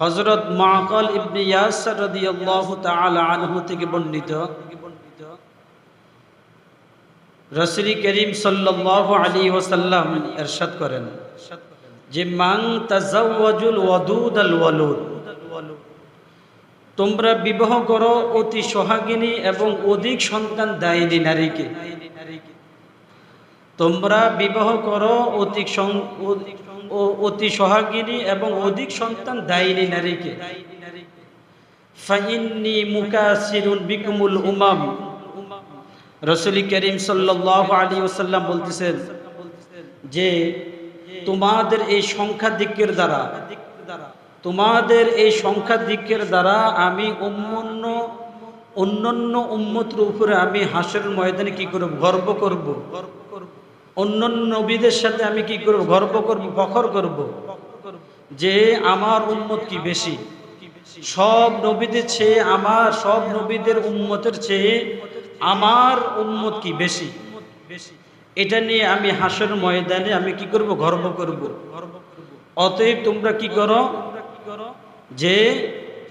হজরত মাকাল ইবনে ইয়াসার রাদিয়াল্লাহু তাআলা আনহু থেকে বর্ণিত রসুল করিম সাল্লাল্লাহু আলাইহি ওয়াসাল্লাম ইরশাদ করেন যে ওয়াদুদ আল ওয়ালুদ। তোমরা বিবাহ করো অতি সোহাগিনী এবং অধিক সন্তান দায়িনী নারীকে। তোমরা বিবাহ করো অতি ও- অতি সোহাগিনী এবং অধিক সন্তান দায়িনী নারীকে। মুকাসিরুন বিকুমুল উমাম। করিম সাল্লাল্লাহু আলী ওসাল্লাম বলতেছেন যে, তোমাদের এই সংখ্যা দিকের দ্বারা, তোমাদের এই সংখ্যা দিকের দ্বারা আমি অন্যান্য অন্যান্য উম্মতের উপরে আমি হাসের ময়দানে কি করব? গর্ব করব। অন্যান্য নবীদের সাথে আমি কি করব? গর্ব করব? ফখর করব? যে আমার উন্মত কি বেশি? সব নবীদের চেয়ে আমার, সব নবীদের উন্মতের চেয়ে আমার উন্মত কি বেশি? এটা নিয়ে আমি হাসের ময়দানে আমি কি করব? গর্ব করব। অতএব তোমরা কি করো? যে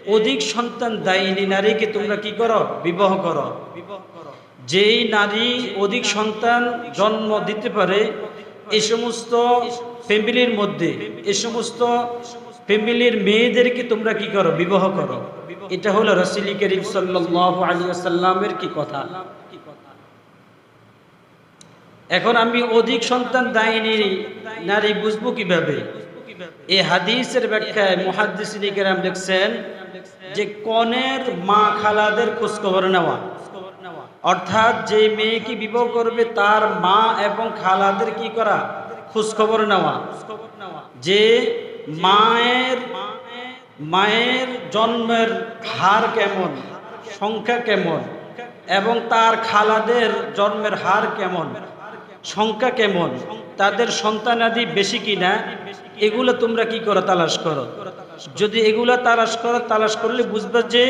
অধিক সন্তান দায়িনী নারীকে তোমরা কি করো? বিবাহ করো। যেই নারী অধিক সন্তান জন্ম দিতে পারে এই সমস্ত ফ্যামিলির মধ্যে এই সমস্ত ফ্যামিলির মেয়েদেরকে তোমরা কি করো? বিবাহ করো। এটা হলো রসিল করিম সাল্লাহ আলী আসাল্লামের কি কথা? এখন আমি অধিক সন্তান দায়িনী, নারী বুঝব কীভাবে? এই হাদিসের ব্যাখ্যায় মুহাদ্দিসিনী কেরাম লিখছেন যে কনের মা খালাদের খোঁজখবর নেওয়া। অর্থাৎ যে মেয়েকে বিবাহ করবে, তার মা এবং খালাদের কি করা? খোঁজখবর নেওয়া। যে মায়ের মায়ের জন্মের হার কেমন, সংখ্যা কেমন, এবং তার খালাদের জন্মের হার কেমন, সংখ্যা কেমন, তাদের সন্তানাদি বেশি কিনা, এগুলো তোমরা কি করো, তালাশ করো। যদি এগুলো তালাশ করো, তালাশ করলে বুঝবে যে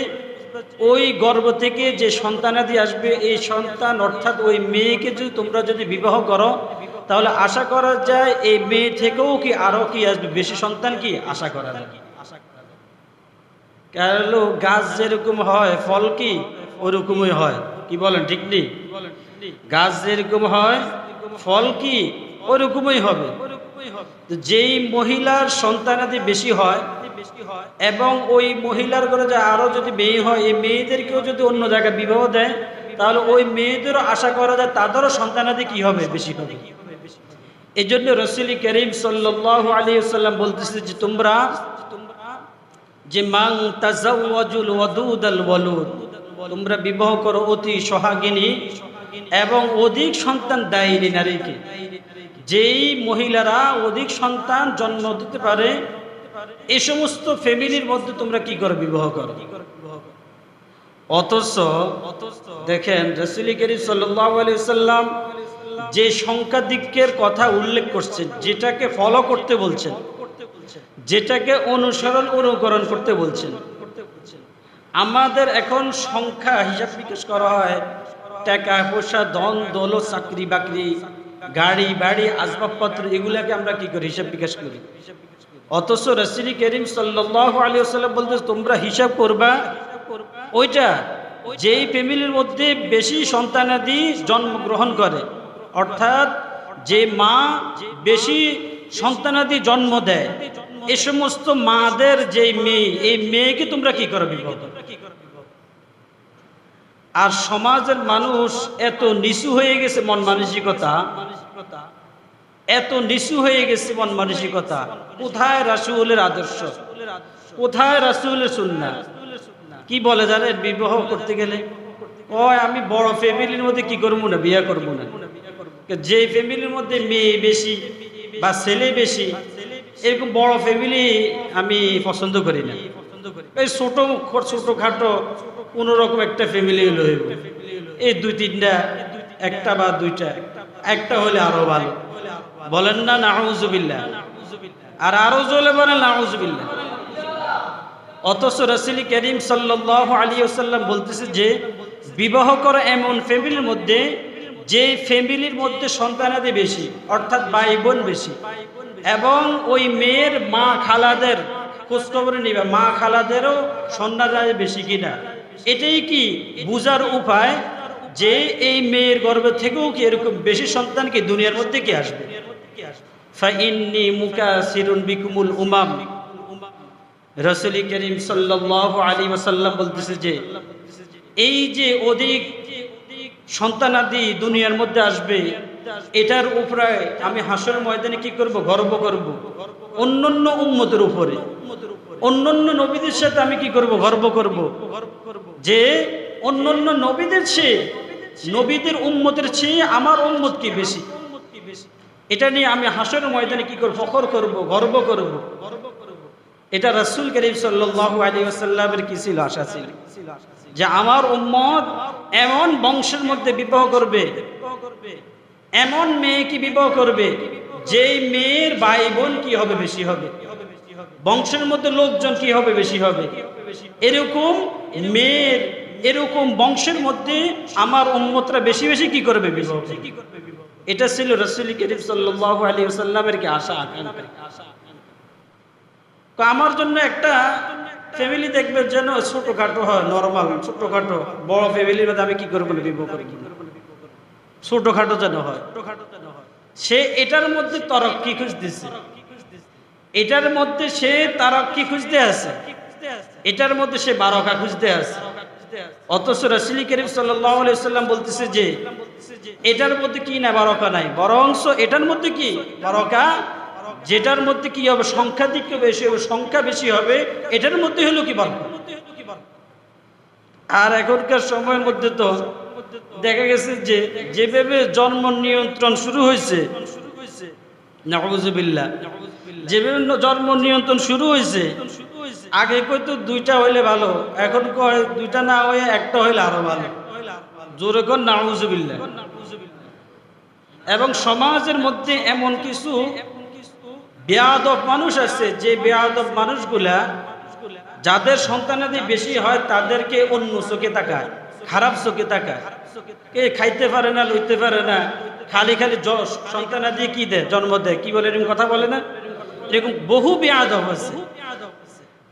ওই গর্ভ থেকে যে সন্তানাদি আসবে, এই সন্তান অর্থাৎ ওই মেয়েকে যদি তোমরা যদি বিবাহ করো, তাহলে আশা করা যায় এই মেয়ে থেকেও কি আরও কি আসবে? বেশি সন্তান কি? আশা করা যায়। কেন গাছ যেরকম হয়, ফল কি? ওরকমই হয়। কি বলেন, ঠিক নেই? গাছ যেরকম হয়, ফল কি? ওরকমই হবে। যেই মহিলার সন্তানাদি বেশি হয় এবং ওই মহিলার ঘরে যে আরও যদি মেয়ে হয়, এই মেয়েদেরকেও যদি অন্য জায়গায় বিবাহ দেয়, তাহলে ওই মেয়েদেরও আশা করা যায় তাদেরও সন্তানাদি কি হবে বেশি হবে এই জন্য রসুল করিম সাল্লাহ আলী সাল্লাম বলতেছে যে তোমরা যে মাং তাজাওয়াজুল ওয়াদুদাল ওয়ালুদ, তোমরা বিবাহ করো অতি সোহাগিনী এবং অধিক সন্তান দায়িনী নারীকে। যেই মহিলারা অধিক সন্তান জন্ম দিতে পারে এই সমস্ত ফ্যামিলির মধ্যে তোমরা কি করো? বিবাহ করো। অথচ দেখেন রসুল করিম সাল্লাম যে সংখ্যা দিকের কথা উল্লেখ করছেন, যেটাকে ফলো করতে বলছেন, যেটাকে অনুসরণ, অনুকরণ করতে বলছেন। আমাদের এখন সংখ্যা হিসাব নিকাশ করা হয়, টাকা, পয়সা, ধন দল চাকরি বাকরি গাড়ি বাড়ি আসবাবপত্র, এগুলাকে আমরা কি করি? হিসাব বিকাশ করি। অথচ রসিল করিম সাল্লাহ আলী সাল্লাম বলতে তোমরা হিসাব করবা ওইটা, যেই ফ্যামিলির মধ্যে বেশি সন্তানাদি জন্মগ্রহণ করে, অর্থাৎ যে মা বেশি সন্তানাদি জন্ম দেয়, এ সমস্ত মাদের যে মেয়ে, এই মেয়েকে তোমরা কি করো বিবাহ করো? আর সমাজের মানুষ এত নিচু হয়ে গেছে মন মানসিকতা এত নিচু হয়ে গেছে মন মানসিকতা। কোথায় রাসুলের আদর্শ? কোথায় রাসুলের সুন্না কি বলে জানেন? বিবাহ করতে গেলে? কয়, আমি বড় ফ্যামিলির মধ্যে কি করব না, বিয়ে করব না? যে ফ্যামিলির মধ্যে মেয়ে বেশি বা ছেলে বেশি, এরকম বড় ফ্যামিলি আমি পছন্দ করি না। এই ছোট ছোট খাটো কোন রকম একটা ফ্যামিলি হলে এই দুই তিনটা, একটা বা দুইটা, একটা হলে আরও ভালো। বলেন না নাহজুবিল্লা আর আরও জলে বলেন নাহজুবিল্লা অথচ রসুল করিম সাল্লাহ আলী আসাল্লাম বলতেছে যে, বিবাহ করা এমন ফ্যামিলির মধ্যে, যে ফ্যামিলির মধ্যে সন্তানাদি বেশি, অর্থাৎ ভাই বোন বেশি, এবং ওই মেয়ের মা খালাদের খোঁজখবর নিবা, মা খালাদেরও যায় বেশি কিনা। এটাই কি বুজার উপায় যে, এই মেয়ের গর্ভ থেকেও কি এরকম বেশি সন্তান কি দুনিয়ার মধ্যে কি আসবে? বিকুমুল ওয়াসাল্লাম বলতেছে যে, এই যে অধিক সন্তানাদি দুনিয়ার মধ্যে আসবে, এটার উপরে আমি হাসর ময়দানে কি করব, গর্ব করব? অন্যান্য উম্মতের উপরে। অন্যান্য নবীদের সাথে আমি কি করব, গর্ব করব? যে অন্যান্য নবীদের চেয়ে, নবীদের উম্মতের চেয়ে আমার উম্মত কি বেশি? এটা নিয়ে আমি হাসর ময়দানে কি করব? ফখর করব, গর্ব করব। এটা রাসূল করিম সাল্লাল্লাহু আলাইহি ওয়াসাল্লামের কি ছিল আশা ছিল? যে আমার উম্মত এমন বংশের মধ্যে বিবাহ করবে, এমন মেয়ে কি বিবাহ করবে, যেই মেয়ের ভাই বোন কি হবে বেশি হবে? বংশের মধ্যে লোকজন কি হবে বেশি হবে? এরকম মেয়ের, এরকম বংশের মধ্যে আমার উম্মতরা বেশি বেশি কি করবে বিবাহ করবে। এটা ছিল রসুল করিম আলাইহি ওয়াসাল্লামের কি আশা, আকাঙ্ক্ষা? আমার জন্য একটা ফ্যামিলি দেখবে যেন ছোটখাটো হয় নর্মাল ছোটখাটো। বড় ফ্যামিলির মধ্যে আমি কি করব বিবাহ করি কি ছোটখাটো যেন হয়। সে এটার মধ্যে তরক্কি খুঁজতেছে এটার মধ্যে সে তারক্কি খুঁজতে আছে। এটার মধ্যে সে বারকা খুঁজতে আছে। অথচ রসুলি করিম সাল্লাম বলতেছে যে, এটার মধ্যে কি না বারকা নাই? বরংস এটার মধ্যে কি বারকা? যেটার মধ্যে কি হবে? সংখ্যা দিক বেশি হবে, সংখ্যা বেশি হবে, এটার মধ্যে হলো কি বারকা? আর এখনকার সময়ের মধ্যে তো দেখা গেছে যে, যেভাবে জন্ম নিয়ন্ত্রণ শুরু হয়েছে যেভাবে জন্ম নিয়ন্ত্রণ শুরু হয়েছে আগে কইতো দুইটা হইলে ভালো, এখন কয় দুইটা না হয়ে একটা হইলে আরও ভালো। জোরে কর নাউজুবিল্লাহ এবং সমাজের মধ্যে এমন কিছু বেয়াদব মানুষ আছে, যে বেয়াদব মানুষগুলা যাদের সন্তানাদি বেশি হয়, তাদেরকে অন্য চোখে তাকায়, খারাপ চোখে তাকায়। কে খাইতে পারে না, লইতে পারে না, খালি খালি সন্তানাদি কি দেয়, জন্ম দেয়, কি বলে এরকম কথা বলে না? এরকম বহু বেয়াদব আছে।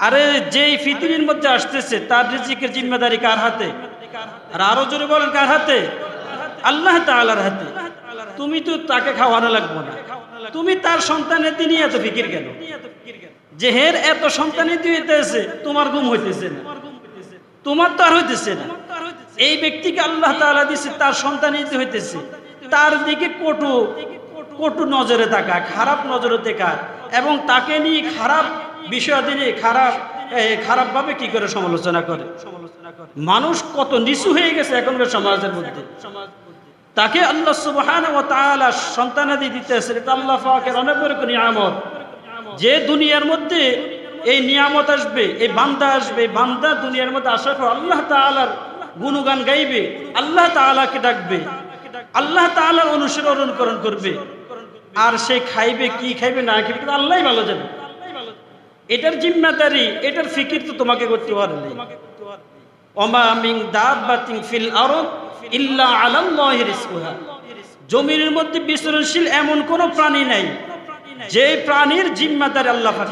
আরে যেই পৃথিবীর মধ্যে আসতেছে, তার রিজিকের জিম্মেদারি কার হাতে? আর আরও জোরে বলেন, কার হাতে? আল্লাহ তাআলার হাতে। তুমি তো তাকে খাওয়ানো লাগবো না। তুমি তার সন্তানের দিনই এত ফিকির কেন? যে হের এত সন্তানের দিতেছে তোমার গুম হইতেছে না। তোমার তো আর হইতেছে না। এই ব্যক্তিকে আল্লাহ তাআলা দিছে, তার সন্তানই হইতেছে। তার দিকে কটু কটু নজরে তাকা খারাপ নজরে তাকা এবং তাকে নিয়ে খারাপ বিষয় খারাপ খারাপভাবে কি করে সমালোচনা করে? মানুষ কত নিচু হয়ে গেছে এখনকার সমাজের মধ্যে। তাকে আল্লাহ সুবহানাহু ওয়া তাআলা সন্তানাদি দিতেছে, এটা আল্লাহ অনেক বড় নিয়ামত। যে দুনিয়ার মধ্যে এই নিয়ামত আসবে, এই বান্দা আসবে বান্দা দুনিয়ার মধ্যে আসার পর আল্লাহ তাআলার গুণগান গাইবে, আল্লাহ তাআলাকে ডাকবে, আল্লাহ তাআলার অনুসরণ অনুকরণ করবে। আর সে খাইবে, কি খাইবে, না খাইবে কিন্তু আল্লাহই ভালো জানে। এটার জিম্মাদারি, এটার ফিকির তো তোমাকে করতে পারে নাই ওমা ফিল আরদ ইল্লা আলাল্লাহি রিজকুহা। জমির মধ্যে বিচরণশীল এমন কোন প্রাণী নাই, যে প্রাণীর জিম্মাদারি আল্লাহ পাক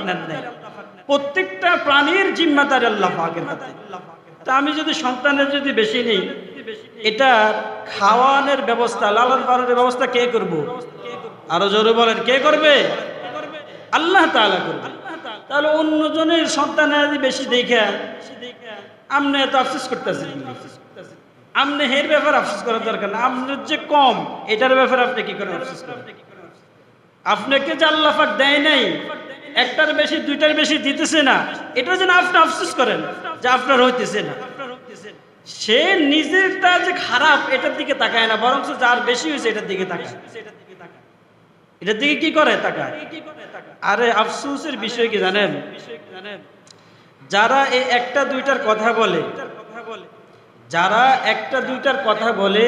প্রত্যেকটা প্রাণীর জিম্মাদারি আল্লাহ তা আমি যদি সন্তানের যদি বেশি নেই, এটা খাওয়ানোর ব্যবস্থা, লালন পালনের ব্যবস্থা কে করব? আরও জোরে বলেন, কে করবে? আল্লাহ তাআলা করবে। তাহলে অন্যজনের সন্তানের বেশি দেখে আপনি এত আফসোস করতেছেন আপনি হের ব্যাপারে আফসোস করার দরকার না। আপনার যে কম, এটার ব্যাপারে আপনি কি করেন আফসোস করেন? আপনাকে যে আল্লাহ দেয় নাই, একটার বেশি, দুইটার বেশি দিতেছে না এটা যেন আপনি আফসোস করেন যে আপনার হইতেছে না। সে নিজেরটা যে খারাপ, এটার দিকে তাকায় না বরং যার বেশি হয়েছে এটার দিকে তাকায়। এটার দিকে কি করে তাকায়? আরে আফসোসের বিষয় কি জানেন? যারা এই একটা দুইটার কথা বলে, যারা একটা দুইটার কথা বলে,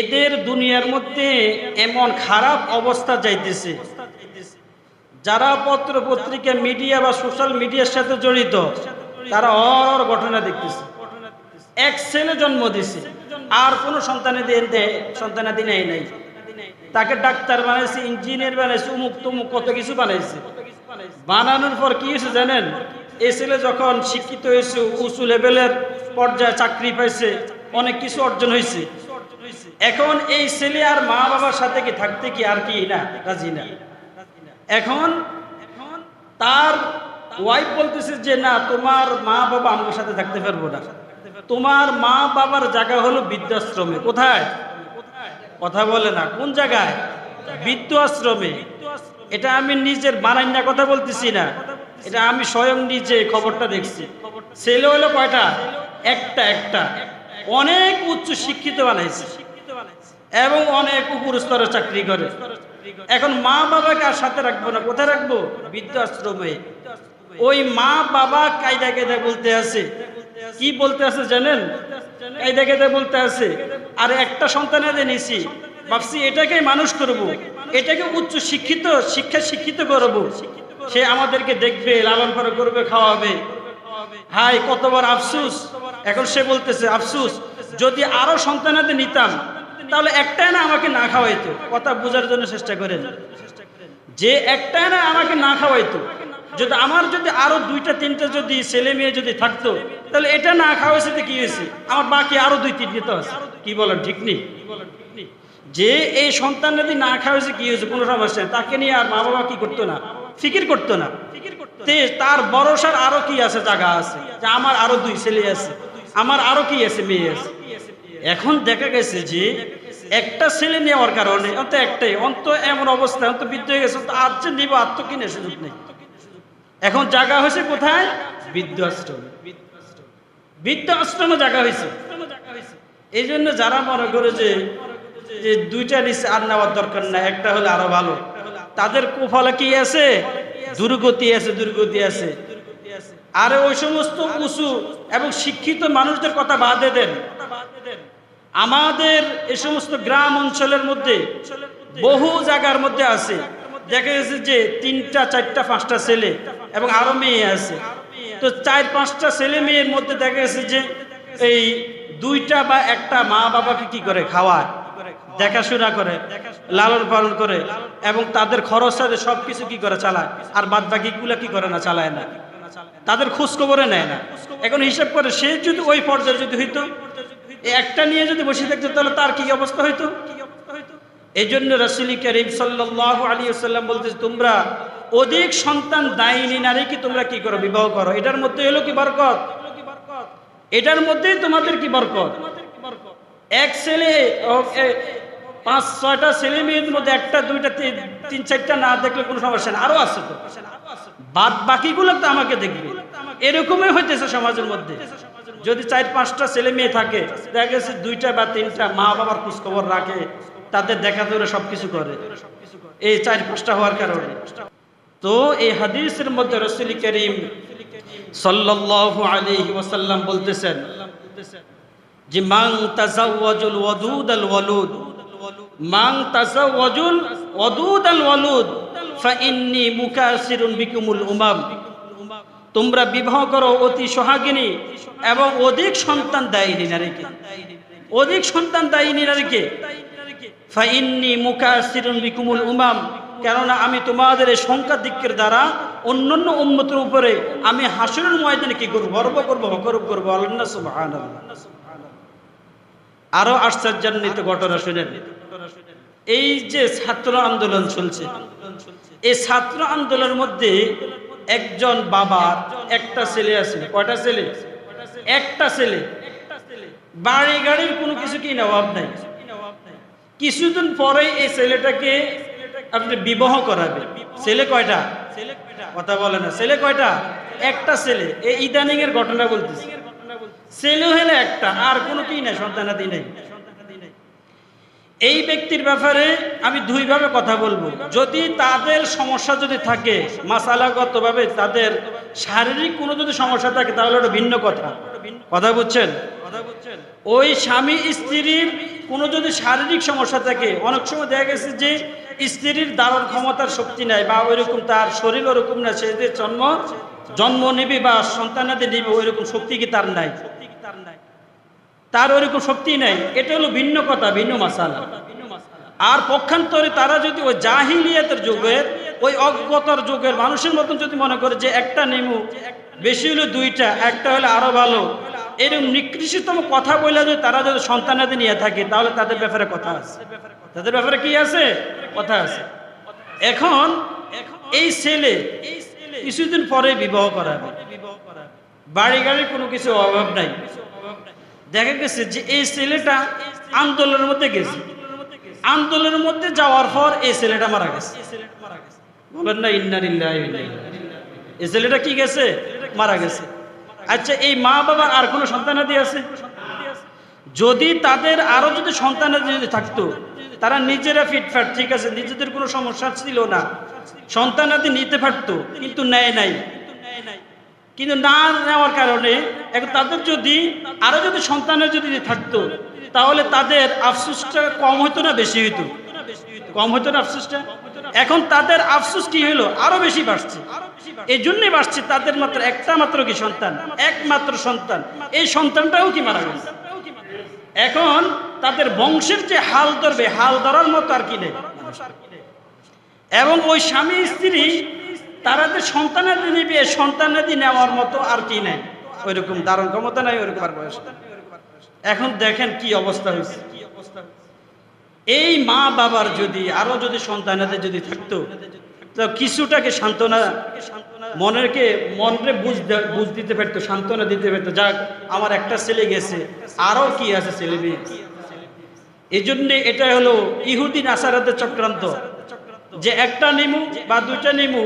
এদের দুনিয়ার মধ্যে এমন খারাপ অবস্থা যাইতেছে। যারা পত্র পত্রিকা মিডিয়া বা সোশ্যাল মিডিয়ার সাথে জড়িত, তারা অর ঘটনা দেখতেছে। এক ছেলে জন্ম দিছে, আর কোনো সন্তানাদি সন্তানাদি নেই নাই। তাকে ডাক্তার বানাইছে, ইঞ্জিনিয়ার বানাইছে, উমুক তুমুক কত কিছু বানাইছে। বানানোর পর কি হয়েছে জানেন? এই ছেলে যখন শিক্ষিত হয়েছে, উঁচু লেভেলের পর্যায়ে চাকরি পাইছে, অনেক কিছু অর্জন হয়েছে। এখন এই ছেলে আর মা বাবার সাথে কি থাকতে কি আর কি না, রাজি না। এখন এখন তার ওয়াইফ বলতেছে যে, না, তোমার মা বাবা আমার সাথে থাকতে পারব না। তোমার মা বাবার জায়গা হলো বৃদ্ধাশ্রমে। কোথায়? কথা বলে না। কোন জায়গায়? বৃদ্ধ আশ্রমে এটা আমি নিজের বানাইনা কথা বলতেছি না। এটা আমি স্বয়ং নিজে খবরটা দেখছি। ছেলে হলো কয়টা? একটা একটা। অনেক উচ্চ শিক্ষিত বানাইছে। এবং অনেক উপর স্তরে চাকরি করে। এখন মা বাবাকে আর সাথে রাখব না। কোথায় রাখব? বৃদ্ধাশ্রমে ওই মা বাবা কায়দা কায়দা বলতে আছে। কি বলতে আছে জানেন? কায়দা কায়দা বলতে আছে, আর একটা সন্তানের নিছি, ভাবছি এটাকে মানুষ করব। এটাকে উচ্চ শিক্ষিত, শিক্ষা শিক্ষিত করব। সে আমাদেরকে দেখবে, লালন পালন করবে, খাওয়াবে হাই কতবার আফসুস এখন সে বলতেছে, আফসুস, যদি আরও সন্তানাদের নিতাম, তাহলে একটাই না আমাকে না খাওয়াইতো কথা বোঝার জন্য চেষ্টা করেন যে একটাই না আমাকে না খাওয়াইতো, যদি আমার যদি আরও দুইটা, তিনটা যদি ছেলে মেয়ে যদি থাকতো তাহলে এটা না খাওয়া তো কি হয়েছে? আমার বাকি আরও দুই, তিনটে তো আছে। কি বলেন, ঠিক নেই? যে এই সন্তান যদি না খাওয়াইছে কি হয়েছে? কোনো সমস্যা নেই। তাকে নিয়ে আর মা বাবা কি করতো না? ফিকির করতো না। তার ভরসার আরও কি আছে? জায়গা আছে। যে আমার আরও দুই ছেলে আছে। আমার আরও কি আছে? মেয়ে আছে। এখন দেখা গেছে যে একটা ছেলে নেওয়ার কারণে অন্ত একটাই, অন্ত এমন অবস্থা, অন্ত বৃদ্ধ হয়ে গেছে আজ যে নিব আত্ম কিনে সুযোগ নেই। এখন জায়গা হয়েছে কোথায়? বৃদ্ধ বৃদ্ধ আশ্রমে জায়গা হয়েছে। এই জন্য যারা মনে করে যে যে দুইটা নিচে আর নেওয়ার দরকার না একটা হলে আরও ভালো। তাদের কুফলে কি আছে? দুর্গতি আছে দুর্গতি আছে। আর ওই সমস্ত উঁচু এবং শিক্ষিত মানুষদের কথা বাদে দেন। আমাদের এ সমস্ত গ্রাম অঞ্চলের মধ্যে, বহু জায়গার মধ্যে আছে। দেখা গেছে যে তিনটা, চারটা, পাঁচটা ছেলে এবং আরও মেয়ে আছে। তো চার পাঁচটা ছেলে মেয়ের মধ্যে দেখা গেছে যে এই দুইটা বা একটা মা বাবাকে কি করে খাওয়ায় দেখাশোনা করে লালন পালন করে এবং তাদের খরচ সাথে সবকিছু কি করে চালায় আর বাদ বাকি গুলা কি করে না চালায় না তাদের খোঁজ খবরে নেয় না। এখন হিসাব করে সে যদি ওই পর্যায়ে যদি হইতো একটা নিয়ে যদি বসে থাকতো তাহলে তার কি অবস্থা হইতো? এই জন্য রসুল করিম সাল্লাহ আলী সাল্লাম বলতে তোমরা অধিক সন্তান দায়নি নারীকে তোমরা কি করো? বিবাহ করো। এটার মধ্যে হলো কি বরকত? এটার মধ্যেই তোমাদের কি বরকত? এক ছেলে পাঁচ, ছয়টা ছেলে মেয়েদের মধ্যে একটা, দুইটা, তিন- চারটা না দেখলে কোনো সমস্যা না আরও আছে বাদ বাকিগুলো তো আমাকে দেখবে। এরকমই হইতেছে সমাজের মধ্যে। যদি চার, পাঁচটা ছেলে মেয়ে থাকে, দেখা গেছে দুইটা বা তিনটা মা বাবার খোঁজ খবর রাখে, তাদের দেখা ধরে সবকিছু করে। এই চার, পাঁচটা হওয়ার কারণে। তো এই হাদিসের মধ্যে রসুল করিম সাল্লাল্লাহু আলাইহি ওয়াসাল্লাম বলতেছেন যে মাং তাজাওয়াজুল ওয়াদুদ আল ওয়ালুদ। মাং তাজাওয়াজুল ওয়াদুদ আল ওয়ালুদ ফাইন্নি মুকাসিরুন বিকুমুল উমাম। তোমরা বিবাহ করো অতি সোহাগিনী এবং অধিক সন্তান দায়ী নারীকে। অধিক সন্তান দায়ী নারীকে? ফাইন্নি মুকাসিরুন বিকুমুল উমাম। কেননা আমি তোমাদের এই সংখ্যা দিকের দ্বারা অন্যান্য উন্মতের উপরে আমি হাসরের ময়দানে কি করব? গর্ব করব গর্ব করব? আল্লাহ আরও আশ্চর্যান্বিত ঘটনা শুনেন। এই যে ছাত্র আন্দোলন চলছে, এই ছাত্র আন্দোলনের মধ্যে একজন বাবার একটা ছেলে আছে। কয়টা ছেলে? একটা ছেলে। বাড়ি গাড়ির কোনো কিছু কি অভাব নাই। কিছুদিন পরে এই ছেলেটাকে আপনি বিবাহ করাবে ছেলে কয়টা? ছেলে কথা বলে না। ছেলে কয়টা? একটা ছেলে। এই ইদানিং এর ঘটনা বলতেছি। ছেলে হলে একটা, আর কোনো কি নাই, সন্তানাদি নেই। এই ব্যক্তির ব্যাপারে আমি দুইভাবে কথা বলব। যদি তাদের সমস্যা যদি থাকে, মাসালাগতভাবে তাদের শারীরিক কোনো যদি সমস্যা থাকে, তাহলে ওটা ভিন্ন কথা। কথা বুঝছেন? ওই স্বামী স্ত্রীর কোনো যদি শারীরিক সমস্যা থাকে, অনেক সময় দেখা গেছে যে স্ত্রীর দারণ ক্ষমতার শক্তি নাই বা ওইরকম তার শরীর ওরকম না সে যে জন্ম জন্ম নেবে বা সন্তানাদের নেবে, ওইরকম শক্তি কি তার নাই? তার ওইরকম শক্তি নাই। এটা হলো ভিন্ন কথা, ভিন্ন মাসালা। আর পক্ষান্তরে তারা যদি ওই জাহিলিয়াতের যুগের ওই অজ্ঞতার যুগের মানুষের মতন যদি মনে করে যে একটা নেমু, বেশি হলো দুইটা, একটা হলে আরও ভালো এরকম নিকৃষ্টতম কথা বলে যদি তারা যদি সন্তানাদি নিয়ে থাকে, তাহলে তাদের ব্যাপারে কথা আছে। তাদের ব্যাপারে কি আছে? কথা আছে। এখন এই ছেলে কিছুদিন পরে বিবাহ করাবে। বাড়ি গাড়ির কোনো কিছু অভাব নাই। দেখা গেছে যে এই ছেলেটা আন্দোলনের মধ্যে গেছে। আন্দোলনের মধ্যে যাওয়ার পর এই ছেলেটা মারা গেছে। বলেন না ইন্নার এই ছেলেটা কি গেছে? মারা গেছে। আচ্ছা এই মা বাবার আর কোনো সন্তানাদি আছে? যদি তাদের আরও যদি সন্তানাদি যদি থাকতো, তারা নিজেরা ফিটফাট ঠিক আছে, নিজেদের কোনো সমস্যা ছিল না। সন্তানাদি নিতে পারতো, কিন্তু নেয় নাই। কিন্তু না নেওয়ার কারণে এখন তাদের যদি আরও যদি সন্তানের যদি থাকতো, তাহলে তাদের আফসোসটা কম হতো না, বেশি হইতো? কম হতো না আফসোসটা? এখন তাদের আফসোস কি হলো? আরও বেশি বাড়ছে। এই জন্যই বাড়ছে তাদের মাত্র একটা মাত্র কি সন্তান? একমাত্র সন্তান। এই সন্তানটাও কি মারা গেছে? এখন তাদের বংশের যে হাল ধরবে, হাল ধরার মতো আর কি নেই। এবং ওই স্বামী স্ত্রী, তারা যে সন্তানাদি নেবে সন্তানাদি নেওয়ার মতো আর কি নেই। ওইরকম দারুণ ক্ষমতা নাই বয়স নাই। এখন দেখেন কি অবস্থা হয়েছে। এই মা বাবার যদি, আরও যদি সন্তানাদের যদি থাকতো কিছুটাকে সান্ত্বনা মনেরকে মনরে বুঝতে বুঝ দিতে পারতো, সান্ত্বনা দিতে পারতো। যাক, আমার একটা ছেলে গেছে, আরও কি আছে ছেলে মেয়ে? এই জন্য এটা হলো ইহুদি নাসারাদের চক্রান্ত। যে একটা নিমু বা দুইটা নিমু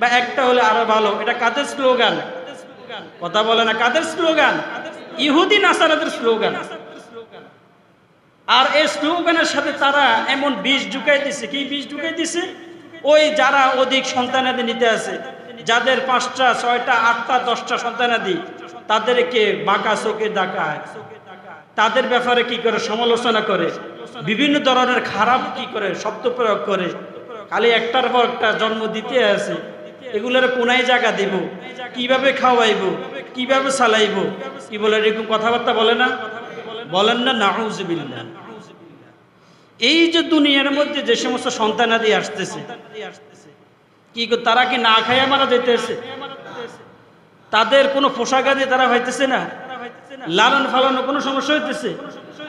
বা একটা হলে আরও ভালো। এটা কাদের স্লোগান? কথা বলে না, কাদের স্লোগান? ইহুদি নাসারাদের স্লোগান। আর এই স্লোগানের সাথে তারা এমন বিষ ঢুকাই দিছে। কি বিষ ঢুকাই দিছে? ওই যারা অধিক সন্তানাদি নিতে আছে, যাদের পাঁচটা, ছয়টা, আটটা, দশটা সন্তানাদি, তাদেরকে বাঁকা চোখে ডাকায় তাদের ব্যাপারে কি করে সমালোচনা করে? বিভিন্ন ধরনের খারাপ কি করে? শব্দ প্রয়োগ করে। খালি একটার পর একটা জন্ম দিতে আছে। এগুলোর কোনায় জায়গা দিব? কীভাবে খাওয়াইব? কীভাবে চালাইব? কি বলে এরকম কথাবার্তা বলে না? বলেন না নাউজবিল্লাহ এই যে দুনিয়ার মধ্যে যে সমস্ত সন্তানাদি আসতেছে, কি তারা কি না খাইয়া মারা যেতেছে তাদের কোনো পোশাক আদি তারা হইতেছে না? লালন ফালনে কোনো সমস্যা হইতেছে?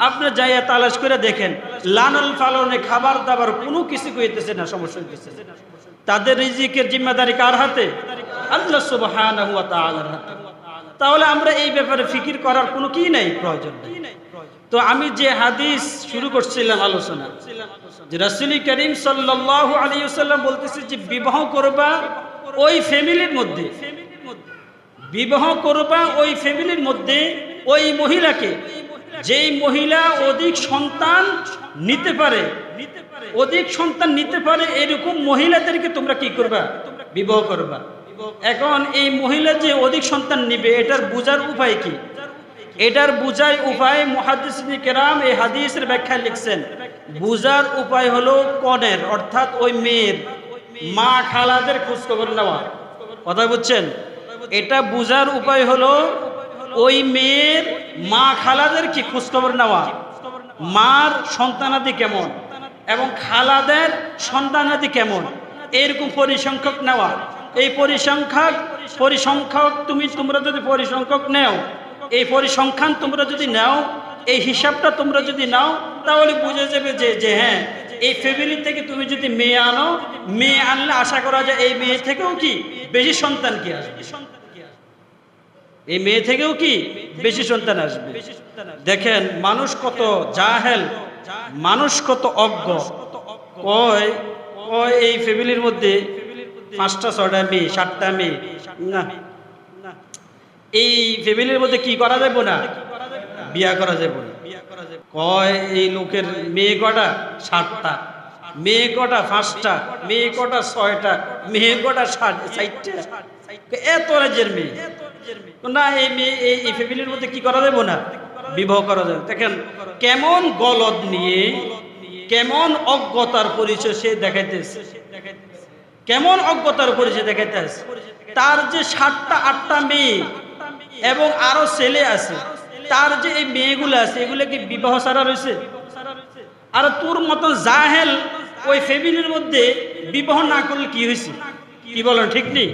আপনি যাইয়া তালাশ করে দেখেন, লালন ফালনে খাবার দাবার কোনো কিছু হইতেছে না, সমস্যা হইতেছে। তাদের রিজিকের জিম্মাদারি কার হাতে? আল্লাহ হাতে। তাহলে আমরা এই ব্যাপারে ফিকির করার কোনো কি নাই, প্রয়োজন নেই। তো আমি যে হাদিস শুরু করছিলাম আলোচনা, যে রাসূল করিম সাল্লাল্লাহু আলাইহি ওয়াসাল্লাম বলতেছে যে বিবাহ করবা ওই ফ্যামিলির মধ্যে। বিবাহ করবা ওই ফ্যামিলির মধ্যে ওই মহিলাকে, যেই মহিলা অধিক সন্তান নিতে পারে, অধিক সন্তান নিতে পারে, এরকম মহিলাদেরকে তোমরা কি করবা? বিবাহ করবা। এখন এই মহিলা যে অধিক সন্তান নিবে, এটার বোঝার উপায় কি? এটার বুঝার উপায় মুহাদ্দিস কেরাম এই হাদিসের ব্যাখ্যা লিখছেন। বুঝার উপায় হলো কনের, অর্থাৎ ওই মেয়ের, মা খালাদের খোঁজ খবর নেওয়া। কথা বুঝছেন? এটা বুঝার উপায় হলো ওই মেয়ের মা খালাদের কি খোঁজ খবর নেওয়া? মার সন্তানাদি কেমন? এবং খালাদের সন্তানাদি কেমন? এরকম পরিসংখ্যক নেওয়া। এই পরিসংখ্যক পরিসংখ্যক তুমি তোমরা যদি পরিসংখ্যক নেও এই পরিসংখ্যান তোমরা যদি নাও, এই হিসাবটা তোমরা যদি নাও, তাহলে বুঝে যাবে যে যে হ্যাঁ এই ফ্যামিলি থেকে তুমি যদি মেয়ে আনো, মেয়ে আনলে আশা করা যায় এই মেয়ে থেকেও কি বেশি সন্তান কি আসবে? এই মেয়ে থেকেও কি বেশি সন্তান আসবে? দেখেন, মানুষ কত জাহেল, মানুষ কত অজ্ঞ। কয় কয় এই ফ্যামিলির মধ্যে পাঁচটা ছটা মেয়ে, সাতটা মেয়ে? না এই ফ্যামিলির মধ্যে কি করা যাবে না? বিয়া করা যাবে না। কয় এই লোকের মেয়ে কটা? সাতটা। মেয়ে কটা পাঁচটা? মেয়ে কটা ছয়টা? মেয়ে কটা ষাট ষাটটা এত রাজ্যের মেয়ে। না, এই মেয়ে, এই ফ্যামিলির মধ্যে কি করা যাবে না? বিবাহ করা যাবে দেখেন, কেমন গলদ নিয়ে, কেমন অজ্ঞতার পরিচয় সে দেখাইতেছে। কেমন অজ্ঞতার পরিচয় দেখাইতেছে। তার যে সাতটা, আটটা মেয়ে এবং আরও ছেলে আছে। তার যে এই মেয়েগুলো আছে এগুলো কি বিবাহ সারা রয়েছে। আর তোর মতন জাহেল ওই ফ্যামিলির মধ্যে বিবাহ না করলে কি হয়েছে? কি বলেন, ঠিক নেই?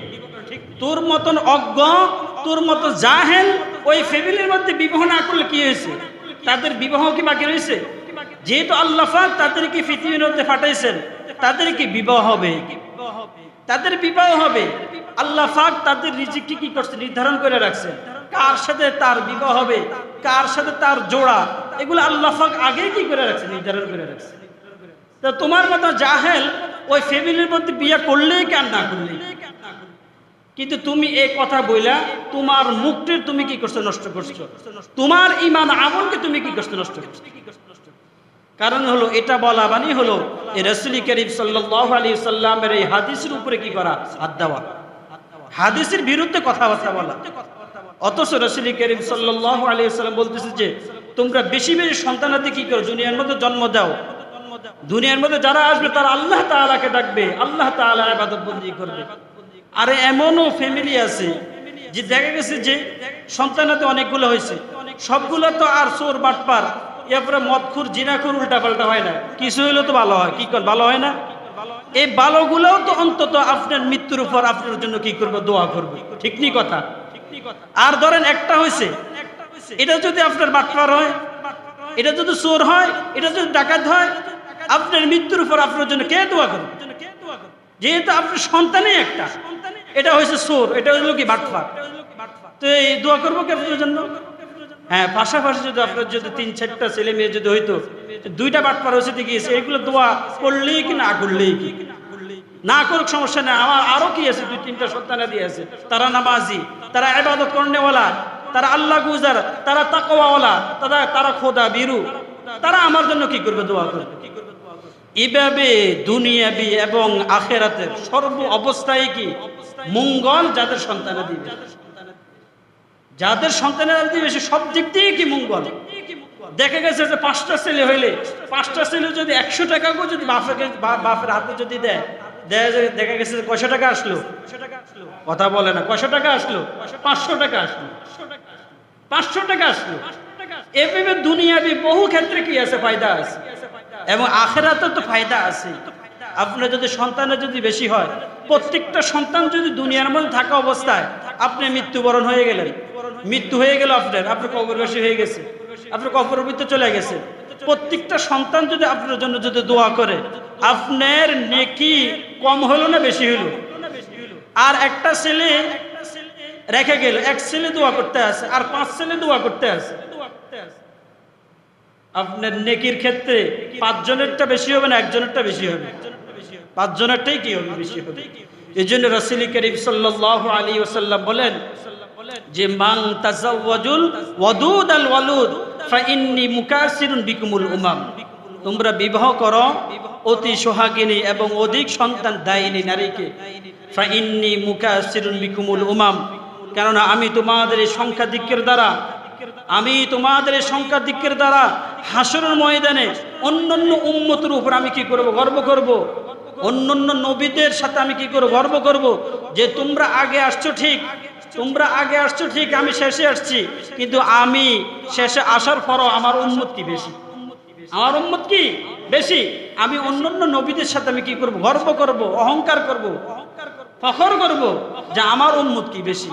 তোর মতন অজ্ঞ, তোর মতো জাহেল ওই ফ্যামিলির মধ্যে বিবাহ না করলে কি হয়েছে? তাদের বিবাহ কি বাকি রয়েছে? যেহেতু আল্লাহ পাক তাদেরকে পৃথিবীর মধ্যে ফাটাইছেন তাদের কি বিবাহ হবে। তাদের বিবাহ হবে। আল্লাহ পাক তাদের রিজিককে কি করছে? নির্ধারণ করে রাখছেন। কার সাথে তার বিবাহ হবে? কার সাথে তার জোড়া? এগুলো আল্লাহ পাক আগেই কি করে রাখছে? নির্ধারণ করে রাখছে। তা তোমার মতো জাহেল ওই ফ্যামিলির মধ্যে বিয়ে করলেই কেন না করলেই কিন্তু তুমি এই কথা বইলা তোমার মুখটির তুমি কি করছ? নষ্ট করছ। তোমার ইমান আমলকে তুমি কি করছ? নষ্ট করছ। কারণ হলো, এটা বলা মানে হলো রসুলি করিম সাল্লাহ আলী সাল্লামের এই হাদিসের উপরে কি করা? হাত দেওয়া। হাদিসের বিরুদ্ধে কথাবার্তা বলা। অথচ রসুলি করিম সাল্লাহ আলী সাল্লাম বলতেছে যে, তোমরা বেশি বেশি সন্তানাদি কি করো? দুনিয়ার মধ্যে জন্ম দাও। দুনিয়ার মধ্যে যারা আসবে, তারা আল্লাহ তাআলাকে ডাকবে। আল্লাহ তাআলা ইবাদত বন্দি করবে। আরে এমনও ফ্যামিলি আছে যে দেখা গেছে যে সন্তানাতে অনেকগুলো হয়েছে। সবগুলো তো আর চোর, বাটপার, এরপরে মদখুর, জিনাখুর উল্টা পাল্টা হয় না। কিছু হইলে তো ভালো হয়। কি কর, ভালো হয় না? এই ভালোগুলোও তো অন্তত আপনার মৃত্যুর উপর আপনার জন্য কি করব? দোয়া করবে। ঠিক নি কথা? আর ধরেন একটা হয়েছে। এটা যদি আপনার বাটপার হয় এটা যদি চোর হয় এটা যদি ডাকাত হয় আপনার মৃত্যুর উপর আপনার জন্য কে দোয়া করবে? যেহেতু আপনার সন্তানই একটা এটা হয়েছে সোর এটা হলো কি বাটফার তো এই দোয়া করব কি আপনার জন্য? হ্যাঁ পাশাপাশি যদি আপনার যদি তিন চারটা ছেলে মেয়ে যদি হইতো দুইটা বাটপার হয়েছে গিয়েছে এগুলো দোয়া করলেই কি না করলেই কি? না করুক, সমস্যা নেই। আমার আরও কি আছে? দুই, তিনটা সন্তানাদি আছে। তারা নামাজি, তারা এবাদত করনেওয়ালা, তারা আল্লাহ গুজার, তারা তাকওয়াওয়ালা, তারা তারা খোদা বীরু। তারা আমার জন্য কি করবে? দোয়া করবে। এভাবে দুনিয়াবি এবং আখেরাতের সর্ব অবস্থায় কি? মঙ্গল যাদের সন্তানা দিবে। যাদের সন্তানেরা দিবে, সে সব দিক দিয়ে কি মঙ্গল? দেখা গেছে যে পাঁচটা ছেলে হইলে, পাঁচটা ছেলে যদি একশো টাকাকেও যদি বাপের বাপের হাতে যদি দেয় দেয় দেখা গেছে কয়শো টাকা আসলো। কথা বলে না, কয়শো টাকা আসলো? পাঁচশো টাকা আসলো। পাঁচশো টাকা আসলো। এভাবে দুনিয়াবি বহু ক্ষেত্রে কি আছে ফায়দা আছে? এবং আখেরাতে তো ফায়দা আছে। আপনার যদি সন্তানের যদি বেশি হয়, প্রত্যেকটা সন্তান যদি দুনিয়ার মধ্যে থাকা অবস্থায়, আপনি মৃত্যুবরণ হয়ে গেলেন। মৃত্যু হয়ে গেল আপনার। আপনার কবরবাসী হয়ে গেছে। আপনার কবরবৃত্ত চলে গেছে। প্রত্যেকটা সন্তান যদি আপনার জন্য যদি দোয়া করে, আপনার নেকি কম হলো না বেশি হলো? আর একটা ছেলে রেখে গেল, এক ছেলে দোয়া করতে আছে, আর পাঁচ ছেলে দোয়া করতে আছে। আপনার নেকির ক্ষেত্রে পাঁচজনেরটা বেশি হবে না একজনেরটা বেশি হবে? পাঁচজনেরটাই কি হবে বেশি হবে? এই জন্য রসিলি করিম সাল্লাহ আলী ওসাল্লাম বলেন, যে মাং তাজাওয়াজুল ওয়াদুদ আল ওয়ালুদ ফাইন্নি মুকাসিরুন বিকুমুল উমাম। তোমরা বিবাহ করো অতি সোহাগিনী এবং অধিক সন্তান দায়িনী নারীকে। ফাইন্নি মুকাসিরুন বিকুমুল উমাম। কেননা আমি তোমাদের এই সংখ্যাধিক্যের দ্বারা, আমি তোমাদের এই সংখ্যাধিক্যের দ্বারা হাসরের ময়দানে অন্যান্য উম্মতের উপর আমি কি করব, গর্ব করব? অন্যান্য নবীদের সাথে আমি কি করব গর্ব করব? যে তোমরা আগে আসছো ঠিক তোমরা আগে আসছো, ঠিক, আমি শেষে আসছি। কিন্তু আমি শেষে আসার পরও আমার উন্মতি বেশি। আমার উন্মত কি? বেশি। আমি অন্যান্য নবীদের সাথে আমি কি করব? গর্ব করব, অহংকার করব, ফখর করব, যে আমার উন্মত কি বেশি।